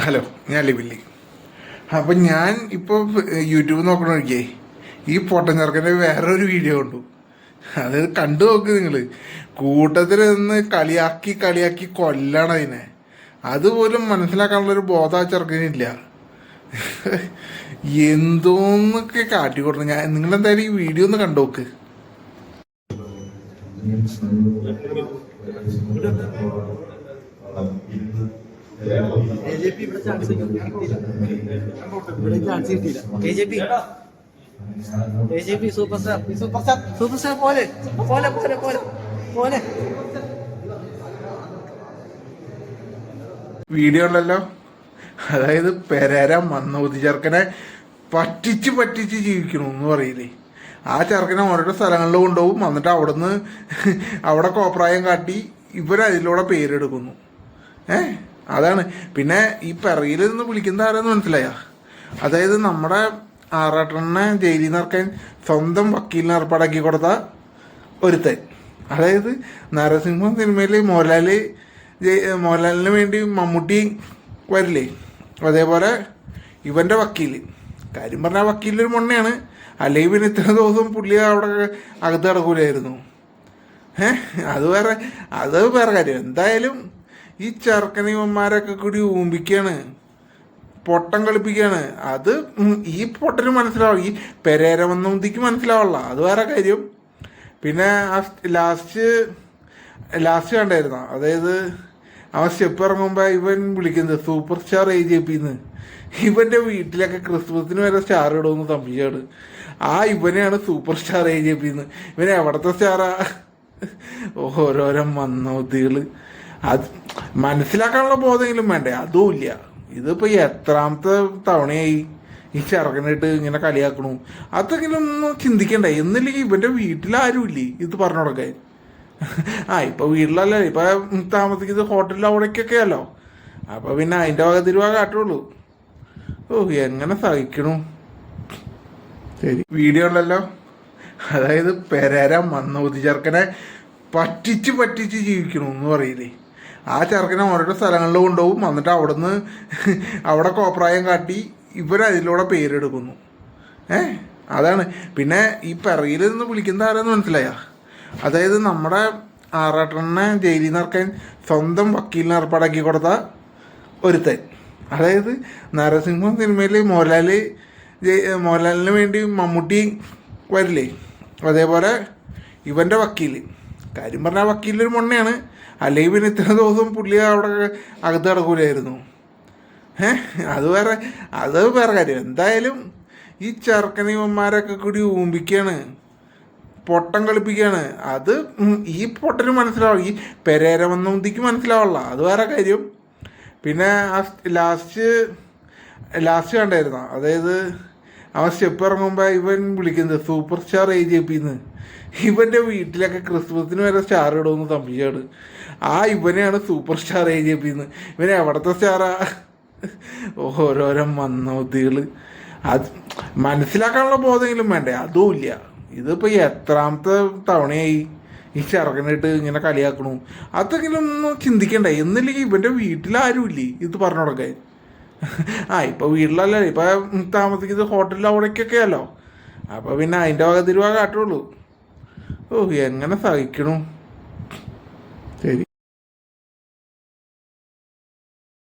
Hello ഞാൻ ലിബില്ലി അപ്പം ഞാൻ ഇപ്പോൾ യൂട്യൂബ് നോക്കണോക്കേ ഈ പൊട്ടൻ ചെറുക്കന്റെ വേറൊരു വീഡിയോ കണ്ടു. അത് കണ്ടു നോക്ക് നിങ്ങൾ കൂട്ടത്തിൽ നിന്ന് കളിയാക്കി കളിയാക്കി കൊല്ലണം അതിനെ. അതുപോലും മനസ്സിലാക്കാനുള്ളൊരു ബോധ ചെറുക്കനില്ല. എന്തോന്നൊക്കെ കാട്ടി കൊടുത്തു ഞാൻ നിങ്ങളെന്തായാലും ഈ വീഡിയോ ഒന്ന് കണ്ടു നോക്ക്. എ ജെ പി ഇവിടെ ചാൻസ് ഇവിടെ ചാൻസ് കിട്ടിയില്ല. A J P. A J P super star super star super star പോലെ. പോലെ പോലെ പോലെ. പോലെ. വീഡിയോ ഉണ്ടല്ലോ. അതായത് പെരേര മന്നൂതി ചെറുക്കനെ പറ്റിച്ച് പറ്റിച്ച് ജീവിക്കണം എന്ന് പറയില്ലേ. ആ ചെറുക്കനെ ഓരോരോ സ്ഥലങ്ങളിൽ കൊണ്ടുപോകും. എന്നിട്ട് അവിടുന്ന് അവിടെ കോപ്രായം കാട്ടി ഇവരതിലൂടെ പേരെടുക്കുന്നു. ഏ? അതാണ്. പിന്നെ ഈ പിറകിൽ നിന്ന് വിളിക്കുന്ന ആരെന്ന് മനസ്സിലായ? അതായത് നമ്മുടെ ആറാട്ടണ്ണനെ ജയിലിൽ നിന്ന് ഇറക്കാൻ സ്വന്തം വക്കീലിനെ ഏർപ്പാടാക്കി കൊടുത്ത ഒരുത്തൻ. അതായത് നരസിംഹ സിനിമയിൽ മോഹൻലാൽ മോഹൻലാലിന് വേണ്ടി മമ്മൂട്ടി വരില്ലേ? അതേപോലെ ഇവന്റെ വക്കീൽ കാര്യം പറഞ്ഞാൽ വക്കീലൊരു മൊണ്ണയാണ്. അല്ലെങ്കിൽ പിന്നെ ഇത്ര ദിവസം പുള്ളി അവിടെ അകത്ത് കിടക്കൂലായിരുന്നു ഏഹ്? അത് വേറെ അത് വേറെ കാര്യം. എന്തായാലും ഈ ചെറുക്കനിവന്മാരൊക്കെ കൂടി ഊമ്പിക്കാണ്. പൊട്ടം കളിപ്പിക്കുകയാണ് അത് ഈ പൊട്ടന് മനസ്സിലാവും ഈ പെരേര പെരേരമന്നതിക്ക് മനസ്സിലാവുള്ള. അത് വേറെ കാര്യം. പിന്നെ ലാസ്റ്റ് ലാസ്റ്റ് കണ്ടായിരുന്ന? അതായത് അവൻ സ്റ്റെപ്പ് ഇറങ്ങുമ്പോൾ ഇവൻ വിളിക്കുന്നത് സൂപ്പർ സ്റ്റാർ എ ജെ പിന്ന് ഇവന്റെ വീട്ടിലൊക്കെ ക്രിസ്മസിന് വരെ സ്റ്റാർ ഇടുമെന്ന് തമ്പിച്ചാട് ആ ഇവനെയാണ് സൂപ്പർ സ്റ്റാർ എ ജെ പിന്ന് ഇവൻ എവിടത്തെ സ്റ്റാറാ ഓരോരോ മന്നോത്തികൾ അത് മനസ്സിലാക്കാനുള്ള ബോധമെങ്കിലും വേണ്ടേ? അതും ഇല്ല ഇതിപ്പോൾ എത്രാമത്തെ തവണയായി ഈ ചെറുക്കനായിട്ട് ഇങ്ങനെ കളിയാക്കണു. അതെങ്കിലും ഒന്ന് ചിന്തിക്കണ്ടേ? എന്നില്ലെങ്കിൽ ഇവന്റെ വീട്ടിലാരും ഇല്ലേ ഇത് പറഞ്ഞു കൊടുക്കാൻ. ആ ഇപ്പൊ വീട്ടിലല്ലേ? ഇപ്പൊ താമസിക്കുന്നത് ഹോട്ടലിൽ അവിടേക്കൊക്കെയല്ലോ അപ്പൊ പിന്നെ അതിന്റെ വക രൂപ കാട്ടുള്ളൂ. ഓ എങ്ങനെ സഹിക്കണു? ശരി. വീഡിയോ ഉണ്ടല്ലോ. അതായത് പെരേര മന്നൂതി ചെറുക്കനെ പറ്റിച്ച് പറ്റിച്ച് ജീവിക്കണു എന്ന് പറയില്ലേ? ആ ചെറുക്കനെ ഓരോരോ സ്ഥലങ്ങളിൽ കൊണ്ടുപോകും. എന്നിട്ട് അവിടുന്ന് അവിടെ കോപ്രായം കാട്ടി ഇവരതിലൂടെ പേരെടുക്കുന്നു. ഏ? അതാണ്. പിന്നെ ഈ പിറകിൽ നിന്ന് വിളിക്കുന്ന ആരെന്ന് മനസ്സിലായ? അതായത് നമ്മുടെ ആറാട്ടണ്ണനെ ജയിലിൽ നിന്ന് സ്വന്തം വക്കീലിനെ ഏർപ്പാടാക്കി കൊടുത്ത ഒരുത്തൻ. അതായത് നരസിംഹം സിനിമയിൽ മോഹൻലാൽ മോഹൻലാലിന് വേണ്ടി മമ്മൂട്ടി വരില്ലേ? അതേപോലെ ഇവന്റെ വക്കീൽ കാര്യം പറഞ്ഞാൽ വക്കീലൊരു മൊണ്ണയാണ്. അല്ലെങ്കിൽ പിന്നെ ഇത്ര ദിവസം പുള്ളി അവിടെ അകത്ത് കിടക്കൂലായിരുന്നു ഏ? അത് വേറെ അത് വേറെ കാര്യം. എന്തായാലും ഈ ചെറുക്കനിവന്മാരൊക്കെ കൂടി ഊമ്പിക്കാണ്. പൊട്ടം കളിപ്പിക്കുകയാണ് അത് ഈ പൊട്ടന് മനസ്സിലാവും. ഈ പെരേര പെരേരമന്നതിക്ക് മനസ്സിലാവുള്ള. അത് വേറെ കാര്യം. പിന്നെ ലാസ്റ്റ് ലാസ്റ്റ് കണ്ടായിരുന്നോ? അതായത് അവൻ സ്റ്റെപ്പ് ഇറങ്ങുമ്പോൾ ഇവൻ വിളിക്കുന്നത് സൂപ്പർ സ്റ്റാർ എ ജെ പിന്ന് ഇവന്റെ വീട്ടിലൊക്കെ ക്രിസ്മസിന് വരെ സ്റ്റാർ ഇടുമെന്ന് തമ്പിയാണ് ആ ഇവനെയാണ് സൂപ്പർ സ്റ്റാർ എ ജെ പിന്ന് ഇവൻ എവിടത്തെ സ്റ്റാറാ? ഓരോരോ മന്നോത്തികൾ അത് മനസ്സിലാക്കാനുള്ള ബോധമെങ്കിലും വേണ്ടേ? അതും ഇല്ല ഇതിപ്പോൾ എത്രാമത്തെ തവണയായി ഈ ചെറുക്കനായിട്ട് ഇങ്ങനെ കളിയാക്കണു. അതെങ്കിലും ഒന്നും ചിന്തിക്കണ്ടേ? എന്നില്ലെങ്കിൽ ഇവന്റെ വീട്ടിലാരും ഇല്ലേ ഇത് പറഞ്ഞു കൊടുക്കാൻ. ആ ഇപ്പൊ വീട്ടിലല്ലേ? ഇപ്പൊ താമസിക്കുന്നത് ഹോട്ടലിൽ അവിടേക്കൊക്കെയല്ലോ അപ്പൊ പിന്നെ അതിന്റെ വക തിരുവ കാട്ടുള്ളൂ. ഓ എങ്ങനെ സഹിക്കണു?